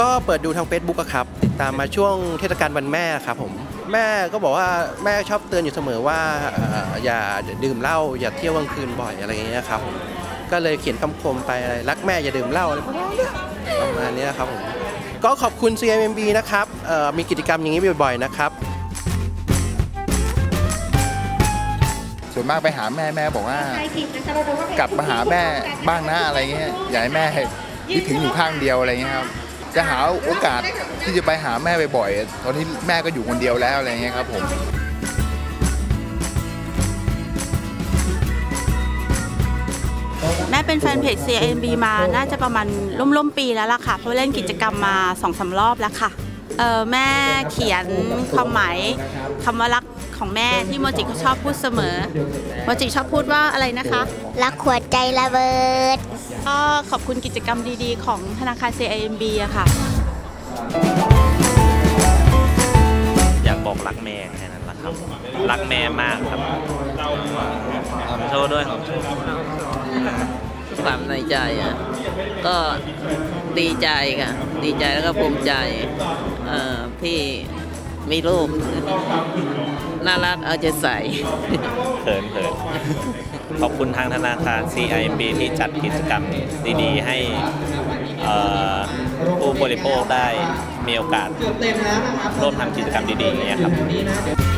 ก็เปิดดูทาง Facebook อะครับ ติดตามมาช่วงเทศกาลวันแม่ครับผม แม่ก็บอกว่าแม่ชอบเตือนอยู่เสมอว่าเอ่ออย่าดื่มเหล้าอย่าเที่ยวกลางคืนบ่อยอะไรอย่างเงี้ยครับผมก็เลยเขียนคำคมไปอะไรรักแม่อย่าดื่มเหล้าอะไรประมาณเนี้ยประมาณเนี้ยครับผมก็ขอบคุณ CMMB นะครับเอ่อมีกิจกรรมอย่างนี้บ่อยๆนะครับ ส่วนมากไปหาแม่แม่บอกว่า กลับมาหาแม่บ้างนะอะไรเงี้ยอยากให้แม่คิดถึงอยู่ข้างเดียวอะไรเงี้ยครับ จะหาโอกาสที่จะไปหาแม่บ่อยๆตอนที่แม่ก็อยู่คนเดียวแล้วอะไรเงี้ยครับผมแม่เป็นแฟนเพจ CIMB มาน่าจะประมาณร่มๆปีแล้วล่ะค่ะ เพราะเล่นกิจกรรมมาสองสารอบแล้วค่ะเออแม่เขียนความหมายคำว่ารักของแม่ที่โมจิเขาชอบพูดเสมอโมจิชอบพูดว่าอะไรนะคะ รักขวดใจระเบิด ก็ขอบคุณกิจกรรมดีๆ ของธนาคาร CIMB อะค่ะ อยากบอกรักแม่แค่นั้นแหละครับ รักแม่มากครับขอโทษด้วยครับความในใจอะก็ดีใจค่ะ ดีใจแล้วก็ภูมิใจเอ่อที่มีลูกน่ารักเอาใจใส่เขินเขินขอบคุณทางธนาคาร CIMB ที่จัดกิจกรรมดีๆ ให้ผู้บริโภคได้มีโอกาสร่วมทำกิจกรรมดีๆอย่างเงี้ยครับ